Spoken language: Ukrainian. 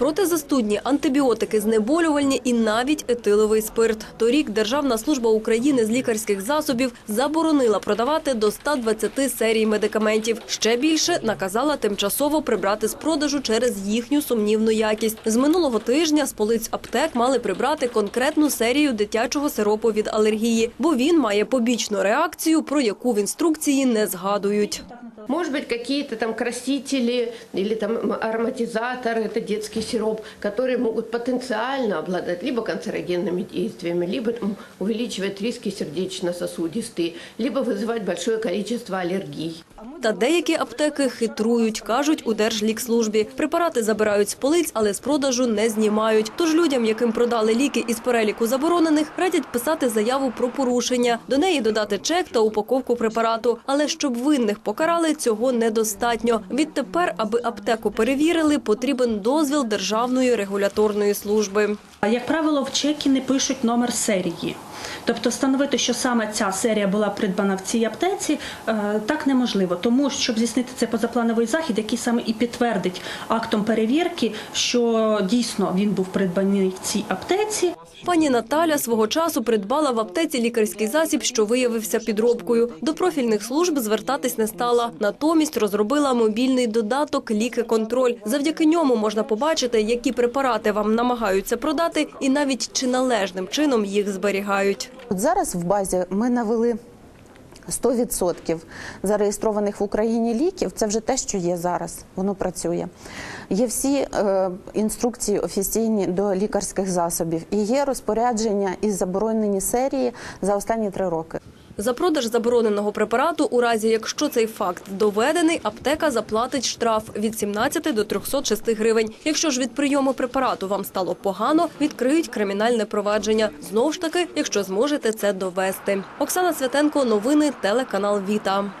Протизастудні, антибіотики, знеболювальні і навіть етиловий спирт. Торік Державна служба України з лікарських засобів заборонила продавати до 120 серій медикаментів. Ще більше наказала тимчасово прибрати з продажу через їхню сумнівну якість. З минулого тижня з полиць аптек мали прибрати конкретну серію дитячого сиропу від алергії, бо він має побічну реакцію, про яку в інструкції не згадують. Может быть, какие-то там красители или там ароматизаторы, это детский сироп, которые могут потенциально обладать либо канцерогенными действиями, либо там, увеличивать риски сердечно-сосудистые, либо вызывать большое количество аллергий. Та деякі аптеки хитрують, кажуть у Держлікслужбі. Препарати забирають з полиць, але з продажу не знімають. Тож людям, яким продали ліки із переліку заборонених, радять писати заяву про порушення. До неї додати чек та упаковку препарату. Але щоб винних покарали, цього недостатньо. Відтепер, аби аптеку перевірили, потрібен дозвіл Державної регуляторної служби. Як правило, в чекі не пишуть номер серії. Тобто встановити, що саме ця серія була придбана в цій аптеці, е, так неможливо. Тому щоб здійснити цей позаплановий захід, який саме і підтвердить актом перевірки, що дійсно він був придбаний в цій аптеці. Пані Наталя свого часу придбала в аптеці лікарський засіб, що виявився підробкою. До профільних служб звертатись не стала. Натомість розробила мобільний додаток «Ліки-контроль». Завдяки ньому можна побачити, які препарати вам намагаються продати, і навіть чи належним чином їх зберігають. От зараз в базі ми навели 100% зареєстрованих в Україні ліків. Це вже те, що є зараз. Воно працює. Є всі е, інструкції офіційні до лікарських засобів і є розпорядження із заборонені серії за останні три роки. За продаж забороненого препарату, у разі якщо цей факт доведений, аптека заплатить штраф від 17 до 306 гривень. Якщо ж від прийому препарату вам стало погано, відкриють кримінальне провадження. Знов ж таки, якщо зможете це довести. Оксана Святенко, новини, телеканал Віта.